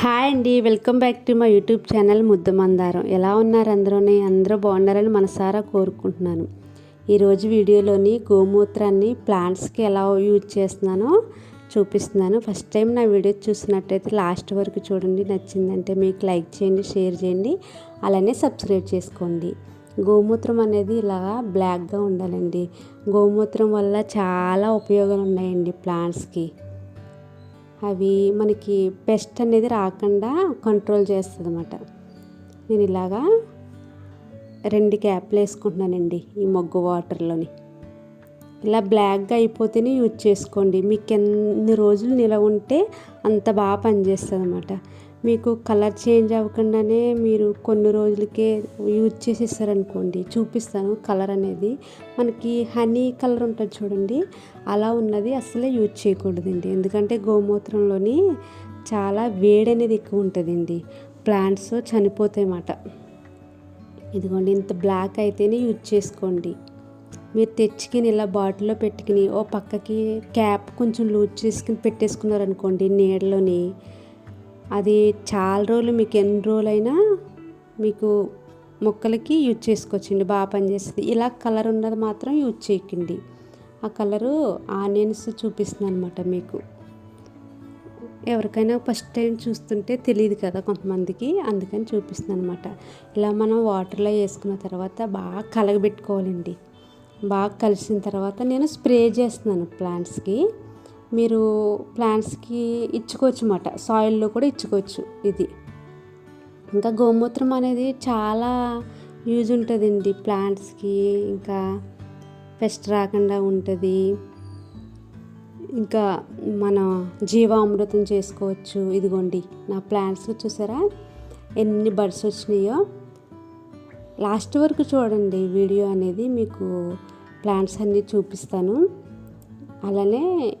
Hi అండి welcome back to my YouTube channel Muddu Mandaram. ఎలా ఉన్నారు అందరూని? అందరూ బాగున్నారని మనసారా కోరుకుంటున్నాను. ఈరోజు వీడియోలోని గోమూత్రాన్ని ప్లాంట్స్కి ఎలా యూజ్ చేస్తున్నానో చూపిస్తున్నాను. ఫస్ట్ టైం నా వీడియో చూసినట్టయితే లాస్ట్ వరకు చూడండి. నచ్చిందంటే మీకు లైక్ చేయండి షేర్ చేయండి. అలానే సబ్స్క్రైబ్ చేసుకోండి. గోమూత్రం అనేది ఇలా బ్లాక్గా ఉండాలండి. గోమూత్రం వల్ల చాలా ఉపయోగాలు ఉన్నాయండి ప్లాంట్స్కి. అవి మనకి పెస్ట్ అనేది రాకుండా కంట్రోల్ చేస్తుంది అనమాట నేను ఇలాగా రెండు క్యాప్లు వేసుకుంటున్నానండి ఈ మొగ్గు వాటర్లోని ఇలా బ్లాక్గా అయిపోతేనే యూజ్ చేసుకోండి. మీకు ఎన్ని రోజులు నిలవ ఉంటే అంత బాగా పనిచేస్తుంది అనమాట మీకు కలర్ చేంజ్ అవ్వకుండానే మీరు కొన్ని రోజులకే యూజ్ చేసి ఇస్తారనుకోండి చూపిస్తాను కలర్ అనేది. మనకి హనీ కలర్ ఉంటుంది చూడండి అలా ఉన్నది అసలే యూజ్ చేయకూడదండి. ఎందుకంటే గోమూత్రంలోని చాలా వేడి అనేది ఎక్కువ ఉంటుందండి. ప్లాంట్స్ చనిపోతాయి అన్నమాట. ఇదిగోండి ఇంత బ్లాక్ అయితేనే యూజ్ చేసుకోండి. మీరు తెచ్చుకుని ఇలా బాటిల్లో పెట్టుకుని ఓ పక్కకి క్యాప్ కొంచెం లూజ్ చేసుకుని పెట్టేసుకున్నారనుకోండి నీడలోని అది చాలా రోజులు మీకు ఎన్ని రోజులైనా మీకు మొక్కలకి యూజ్ చేసుకోవచ్చండి బాగా పనిచేస్తుంది. ఇలా కలర్ ఉన్నది మాత్రం యూజ్ చేయకండి. ఆ కలరు ఆనియన్స్ చూపిస్తుంది అనమాట మీకు. ఎవరికైనా ఫస్ట్ టైం చూస్తుంటే తెలియదు కదా కొంతమందికి అందుకని చూపిస్తుంది అనమాట ఇలా మనం వాటర్లో వేసుకున్న తర్వాత బాగా కలగబెట్టుకోవాలండి. బాగా కలిసిన తర్వాత నేను స్ప్రే చేస్తున్నాను ప్లాంట్స్కి. మీరు ప్లాంట్స్కి ఇచ్చుకోవచ్చు అన్నమాట సాయిల్లో కూడా ఇచ్చుకోవచ్చు ఇది. ఇంకా గోమూత్రం అనేది చాలా యూజ్ ఉంటుందండి ప్లాంట్స్కి ఇంకా పెస్ట్ రాకుండా ఉంటుంది. ఇంకా మన జీవామృతం చేసుకోవచ్చు. ఇదిగోండి నా ప్లాంట్స్ చూసారా? ఎన్ని బర్డ్స్ వచ్చినాయో. లాస్ట్ వరకు చూడండి వీడియో అనేది మీకు ప్లాంట్స్ అన్నీ చూపిస్తాను. అలానే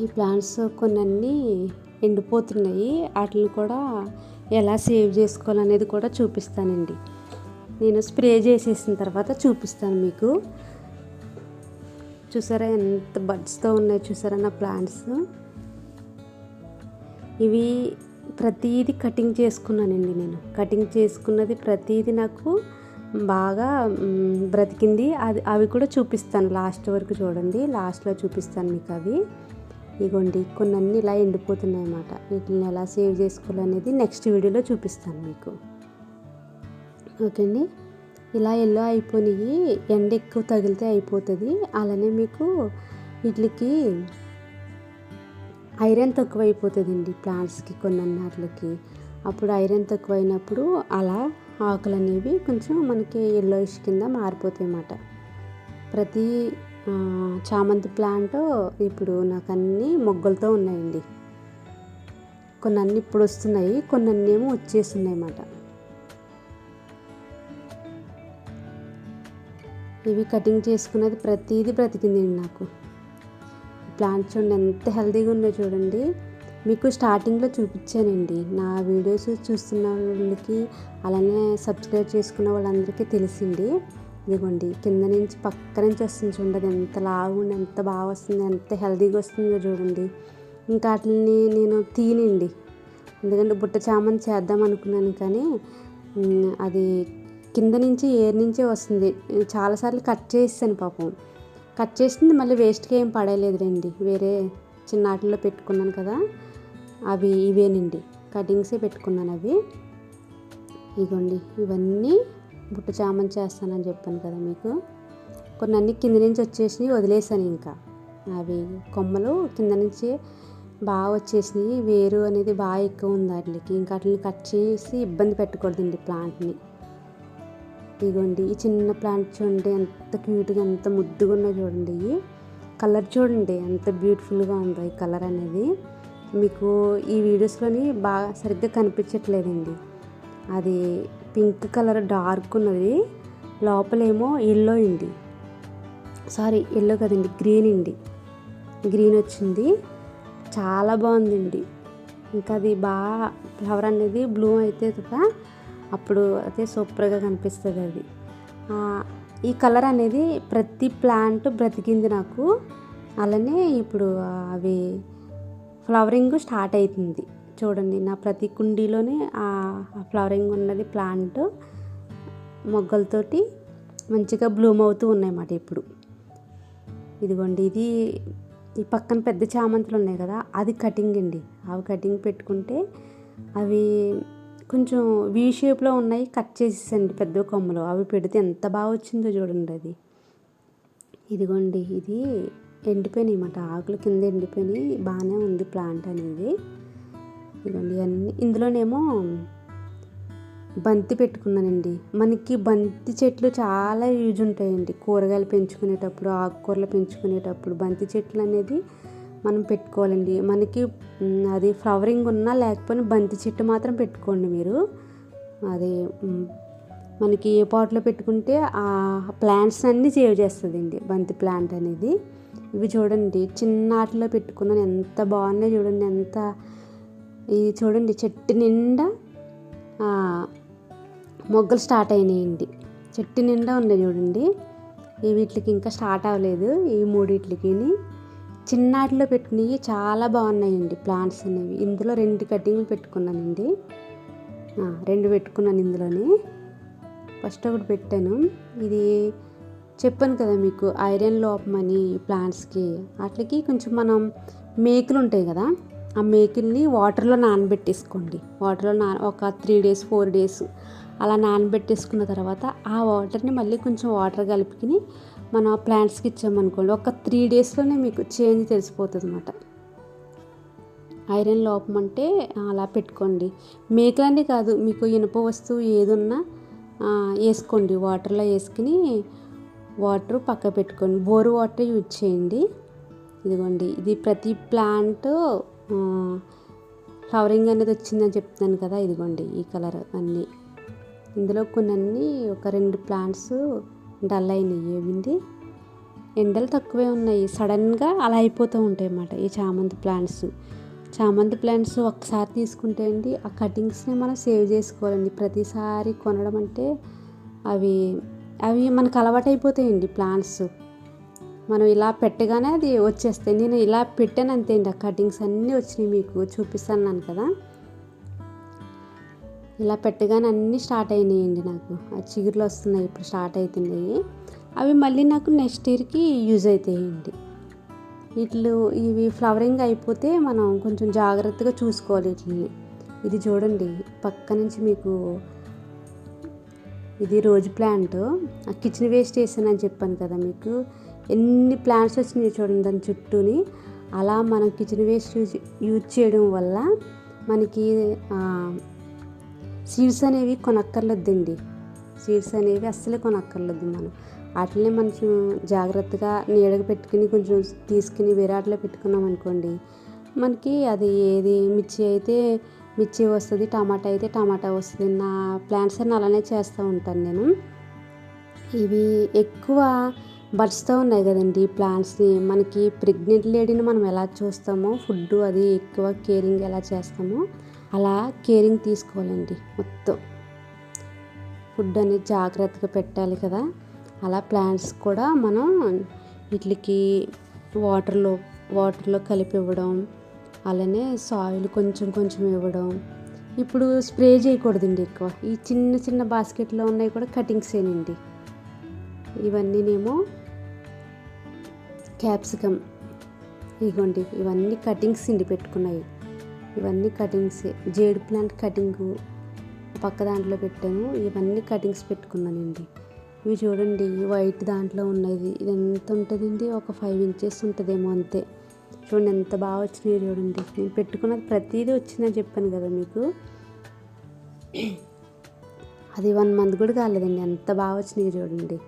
ఈ ప్లాంట్స్ కొన్ని ఎండిపోతున్నాయి. వాటిని కూడా ఎలా సేవ్ చేసుకోవాలనేది కూడా చూపిస్తానండి. నేను స్ప్రే చేసేసిన తర్వాత చూపిస్తాను మీకు. చూసారా ఎంత బడ్స్తో ఉన్నాయి చూసారా నా ప్లాంట్స్? ఇవి ప్రతీది కటింగ్ చేసుకున్నానండి నేను. కటింగ్ చేసుకున్నది ప్రతీది నాకు బాగా బ్రతికింది. అది అవి కూడా చూపిస్తాను లాస్ట్ వరకు చూడండి. లాస్ట్లో చూపిస్తాను మీకు అవి. ఇగోండి కొన్ని అన్నీ ఇలా ఎండిపోతున్నాయి అన్నమాట. వీటిని ఎలా సేవ్ చేసుకోవాలనేది నెక్స్ట్ వీడియోలో చూపిస్తాను మీకు. ఓకే అండి ఇలా ఎల్లో అయిపోయినాయి ఎండ ఎక్కువ తగిలితే అయిపోతుంది. అలానే మీకు వీటికి ఐరన్ తక్కువ అయిపోతుందండి ప్లాంట్స్కి కొన్ని అన్నట్లకి అప్పుడు ఐరన్ తక్కువ అయినప్పుడు అలా ఆకులు అనేవి కొంచెం మనకి ఎల్లోయిష్ కింద మారిపోతాయి అన్నమాట. ప్రతి చామంతి ప్లాంట్ ఇప్పుడు నాకు అన్నీ మొగ్గలతో ఉన్నాయండి. కొన్ని అన్నీ ఇప్పుడు వస్తున్నాయి కొన్ని అన్నీ ఏమో వచ్చేస్తున్నాయి అన్నమాట. ఇవి కటింగ్ చేసుకున్నది ప్రతిదీ బ్రతికిందండి నాకు. ప్లాంట్ చూడండి ఎంత హెల్తీగా ఉన్నాయో చూడండి. మీకు స్టార్టింగ్లో చూపించానండి. నా వీడియోస్ చూస్తున్న వాళ్ళకి అలానే సబ్స్క్రైబ్ చేసుకున్న వాళ్ళందరికీ తెలిసింది. ఇదిగోండి కింద నుంచి పక్క నుంచి వస్తుంది చూడండి ఎంత లాగుండి ఎంత బాగా వస్తుంది ఎంత హెల్దీగా వస్తుందో చూడండి. ఇంకా వాటిని నేను తీనండి. ఎందుకంటే బుట్ట చామని చేద్దాం అనుకున్నాను కానీ అది కింద నుంచి ఏరు నుంచే వస్తుంది. చాలాసార్లు కట్ చేసాను పాపం. కట్ చేసింది మళ్ళీ వేస్ట్గా ఏం పడలేదు రండి. వేరే చిన్న ఆటల్లో పెట్టుకున్నాను కదా. అవి ఇవేనండి. కటింగ్సే పెట్టుకున్నాను అవి. ఇగోండి ఇవన్నీ బుట్ట చామంతి చేస్తానని చెప్పాను కదా మీకు. కొన్ని అన్ని కింద నుంచి వచ్చేసినవి వదిలేసాను ఇంకా. అవి కొమ్మలు కింద నుంచి బాగా వచ్చేసినాయి. వేరు అనేది బాగా ఎక్కువ ఉంది వాటికి. ఇంకా వాటిని కట్ చేసి ఇబ్బంది పెట్టకూడదండి ప్లాంట్ని. ఇదిగోండి ఈ చిన్న ప్లాంట్ చూడండి ఎంత క్యూట్గా ఎంత ముద్దుగా ఉన్నాయో చూడండి కలర్ చూడండి ఎంత బ్యూటిఫుల్గా ఉందో ఈ కలర్ అనేది. మీకు ఈ వీడియోస్లోని బాగా సరిగ్గా కనిపించట్లేదండి. అది పింక్ కలర్ డార్క్ ఉన్నది. లోపలేమో ఎల్లో అండి సారీ ఎల్లో కదండి గ్రీన్ అండి గ్రీన్ వచ్చింది. చాలా బాగుందండి. ఇంకా అది బాగా ఫ్లవర్ అనేది బ్లూ అయితే కదా అప్పుడు అదే సూపర్గా కనిపిస్తుంది అది. ఈ కలర్ అనేది ప్రతి ప్లాంట్ బ్రతికింది నాకు. అలానే ఇప్పుడు అవి ఫ్లవరింగ్ స్టార్ట్ అవుతుంది. చూడండి నా ప్రతి కుండీలోనే ఆ ఫ్లవరింగ్ ఉన్నది ప్లాంట్. మొగ్గలతోటి మంచిగా బ్లూమ్ అవుతూ ఉన్నాయన్నమాట ఇప్పుడు. ఇదిగోండి ఇది ఈ పక్కన పెద్ద చామంతులు ఉన్నాయి కదా అది కటింగ్ అండి. అవి కటింగ్ పెట్టుకుంటే అవి కొంచెం వీ షేప్లో ఉన్నాయి కట్ చేసేసండి పెద్ద కొమ్మలు. అవి పెడితే ఎంత బాగా వచ్చిందో చూడండి అది. ఇదిగోండి ఇది ఎండిపోయినాయి అన్నమాట ఆకులు కింద ఎండిపోయినాయి. బాగానే ఉంది ప్లాంట్ అనేది. ఇదిగోండి అన్నీ ఇందులోనేమో బంతి పెట్టుకున్నానండి. మనకి బంతి చెట్లు చాలా యూజ్ ఉంటాయండి. కూరగాయలు పెంచుకునేటప్పుడు ఆకుకూరలు పెంచుకునేటప్పుడు బంతి చెట్లు అనేది మనం పెట్టుకోవాలండి. మనకి అది ఫ్లవరింగ్ ఉన్నా లేకపోయినా బంతి చెట్టు మాత్రం పెట్టుకోండి మీరు. అది మనకి ఏ పాట్లో పెట్టుకుంటే ఆ ప్లాంట్స్ అన్నీ సేవ్ చేస్తుందండి బంతి ప్లాంట్ అనేది. ఇవి చూడండి చిన్న ఆటలో పెట్టుకున్నాను ఎంత బాగున్నాయి చూడండి ఎంత ఇది చూడండి చెట్టు నిండా మొగ్గలు స్టార్ట్ అయినాయండి. చెట్టు నిండా ఉన్నాయి చూడండి. ఈ వీటికి ఇంకా స్టార్ట్ అవ్వలేదు ఈ మూడిట్లకి చిన్నాటిలో పెట్టినవి చాలా బాగున్నాయండి ప్లాంట్స్ అనేవి. ఇందులో రెండు కటింగ్లు పెట్టుకున్నానండి. రెండు పెట్టుకున్నాను ఇందులోని. ఫస్ట్ ఒకటి పెట్టాను. ఇది చెప్పాను కదా మీకు ఐరన్ లోపం అని ప్లాంట్స్కి. వాటికి కొంచెం మనం మేకులు ఉంటాయి కదా ఆ మేకుల్ని వాటర్లో నానబెట్టేసుకోండి. వాటర్లో నా ఒక త్రీ డేస్ ఫోర్ డేస్ అలా నానబెట్టేసుకున్న తర్వాత ఆ వాటర్ని మళ్ళీ కొంచెం వాటర్ కలుపుకుని మనం ఆ ప్లాంట్స్కి ఇచ్చామనుకోండి ఒక త్రీ డేస్లోనే మీకు చేంజ్ తెలిసిపోతుంది అనమాట ఐరన్ లోపం అంటే అలా పెట్టుకోండి. మేకలన్నీ కాదు మీకు ఇనుప వస్తువు ఏదున్నా వేసుకోండి. వాటర్లో వేసుకుని వాటర్ పక్క పెట్టుకోండి. బోరు వాటర్ యూజ్ చేయండి. ఇదిగోండి. ఇది ప్రతి ప్లాంట్ ఫ్లవరింగ్ అనేది వచ్చిందని చెప్తున్నాను కదా ఇదిగోండి ఈ కలర్ అన్నీ. ఇందులో కొన్ని ఒక రెండు ప్లాంట్స్ డల్ అయినాయి. ఏవింది ఎండలు తక్కువే ఉన్నాయి. సడన్గా అలా అయిపోతూ ఉంటాయి అన్నమాట ఈ చామంతి ప్లాంట్స్. చామంతి ప్లాంట్స్ ఒకసారి తీసుకుంటే అండి ఆ కటింగ్స్ని మనం సేవ్ చేసుకోవాలండి. ప్రతిసారి కొనడం అంటే అవి అవి మనకు అలవాటైపోతాయండి ప్లాంట్స్. మనం ఇలా పెట్టగానే అది వచ్చేస్తాయి. నేను ఇలా పెట్టాను అంతే అండి ఆ కటింగ్స్ అన్నీ వచ్చినాయి మీకు చూపిస్తాను కదా. ఇలా పెట్టగానే అన్నీ స్టార్ట్ అయినాయండి నాకు. ఆ చిగురులు వస్తున్నాయి ఇప్పుడు స్టార్ట్ అవుతున్నాయి అవి మళ్ళీ నాకు నెక్స్ట్ ఇయర్కి యూజ్ అవుతాయండి ఇట్లు ఇవి ఫ్లవరింగ్ అయిపోతే మనం కొంచెం జాగ్రత్తగా చూసుకోవాలి వీటిని ఇది చూడండి పక్క నుంచి మీకు ఇది రోజ్ ప్లాంట్. ఆ కిచెన్ వేస్ట్ వేసానని చెప్పాను కదా మీకు. ఎన్ని ప్లాంట్స్ వచ్చినాయి చూడండి దాని చుట్టూని. అలా మనం కిచెన్ వేస్ట్ యూజ్ యూజ్ చేయడం వల్ల మనకి సీడ్స్ అనేవి కొనక్కర్లేదండి. సీడ్స్ అనేవి అస్సలే కొనక్కర్లేదు మనం. వాటిని మనం జాగ్రత్తగా నీడకు పెట్టుకుని కొంచెం తీసుకుని వేరే వాటిలో పెట్టుకున్నాం అనుకోండి మనకి అది ఏది మిర్చి అయితే మిర్చి వస్తుంది టమాటా అయితే టమాటా వస్తుంది. నా ప్లాంట్స్ అని అలానే చేస్తూ ఉంటాను నేను. ఇవి ఎక్కువ బడ్స్తో ఉన్నాయి కదండి ఈ ప్లాంట్స్ని. మనకి ప్రెగ్నెంట్ లేడీని మనం ఎలా చూస్తామో ఫుడ్ అది ఎక్కువ కేరింగ్ ఎలా చేస్తామో అలా కేరింగ్ తీసుకోవాలండి మొత్తం. ఫుడ్ అనేది జాగ్రత్తగా పెట్టాలి కదా. అలా ప్లాంట్స్ కూడా మనం వీటికి వాటర్లో వాటర్లో కలిపి ఇవ్వడం అలానే సాయిల్ కొంచెం కొంచెం ఇవ్వడం. ఇప్పుడు స్ప్రే చేయకూడదండి ఎక్కువ. ఈ చిన్న చిన్న బాస్కెట్లో ఉన్నాయి కూడా కటింగ్సేనండి ఇవన్నీనేమో క్యాప్సికమ్ ఇగోండి ఇవన్నీ కటింగ్స్ ఇండి పెట్టుకున్నాయి. ఇవన్నీ కటింగ్స్ జేడు ప్లాంట్ కటింగు పక్క దాంట్లో పెట్టాను. ఇవన్నీ కటింగ్స్ పెట్టుకున్నానండి. ఇవి చూడండి వైట్ దాంట్లో ఉన్నది. ఇది ఎంత ఉంటుందండి? ఒక ఫైవ్ ఇంచెస్ ఉంటుందేమో అంతే. చూడండి ఎంత బాగా వచ్చినాయి చూడండి. నేను పెట్టుకున్నది ప్రతిదీ వచ్చిందని చెప్పాను కదా మీకు. అది వన్ మంత్ కూడా కాలేదండి. ఎంత బాగా వచ్చినాయి చూడండి.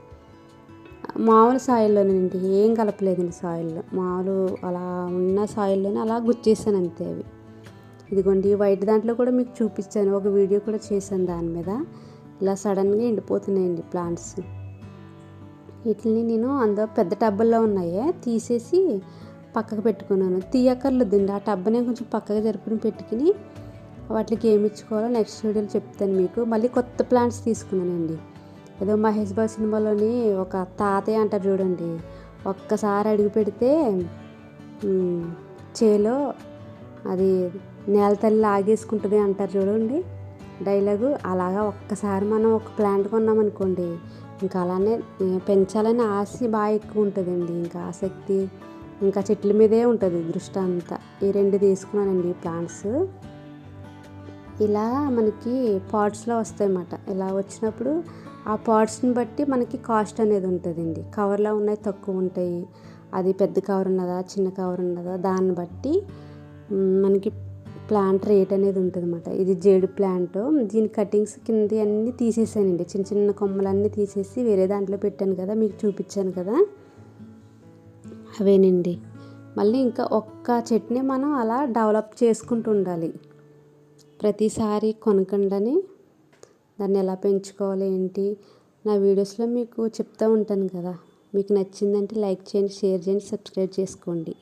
మామూలు సాయిల్లోనేనండి ఏం కలపలేదండి సాయిల్లో మామూలు అలా ఉన్న సాయిల్లోనే అలా గుచ్చేసాను అంతే అవి. ఇదిగోండి వైట్ దాంట్లో కూడా మీకు చూపించాను ఒక వీడియో కూడా చేశాను దాని మీద. ఇలా సడన్గా ఎండిపోతున్నాయండి ప్లాంట్స్. వీటిని నేను అందులో పెద్ద టబ్బుల్లో ఉన్నాయే తీసేసి పక్కకు పెట్టుకున్నాను. తీయక్కర్లేదండి. ఆ టబ్బనే కొంచెం పక్కకు జరుపుని పెట్టుకుని వాటికి ఏమి ఇచ్చుకోవాలో నెక్స్ట్ వీడియోలో చెప్తాను మీకు. మళ్ళీ కొత్త ప్లాంట్స్ తీసుకున్నానండి. ఏదో మహేష్ బాబు సినిమాలోని ఒక తాతయ్య అంటారు చూడండి. ఒక్కసారి అడుగు పెడితే చేలో అది నేల తల్లి లాగేసుకుంటుంది అంటారు చూడండి. డైలాగు అలాగా ఒక్కసారి మనం ఒక ప్లాంట్ కొన్నామనుకోండి ఇంకా అలానే పెంచాలని ఆశ బాగా ఎక్కువ ఉంటుందండి. ఇంకా ఆసక్తి ఇంకా చెట్ల మీదే ఉంటుంది దృష్టి అంతా. ఈ రెండు తీసుకున్నానండి ఈ ప్లాంట్స్. ఇలా మనకి పాట్స్లో వస్తాయన్నమాట. ఇలా వచ్చినప్పుడు ఆ పాట్స్ని బట్టి మనకి కాస్ట్ అనేది ఉంటుందండి. కవర్లో ఉన్నాయి తక్కువ ఉంటాయి. అది పెద్ద కవర్ ఉన్నదా చిన్న కవర్ ఉన్నదా దాన్ని బట్టి మనకి ప్లాంట్ రేట్ అనేది ఉంటుంది అన్నమాట ఇది జేడు ప్లాంట్. దీని కటింగ్స్ కింద అన్నీ తీసేసానండి. చిన్న చిన్న కొమ్మలన్నీ తీసేసి వేరే దాంట్లో పెట్టాను కదా మీకు చూపించాను కదా. అవేనండి. మళ్ళీ ఇంకా ఒక్క చెట్టుని మనం అలా డెవలప్ చేసుకుంటూ ఉండాలి. ప్రతిసారి కొనకుండానే. దాన్ని ఎలా పెంచుకోవాలి ఏంటి? నా వీడియోస్లో మీకు చెప్తూ ఉంటాను కదా. మీకు నచ్చిందంటే లైక్ చేయండి షేర్ చేయండి సబ్స్క్రైబ్ చేసుకోండి.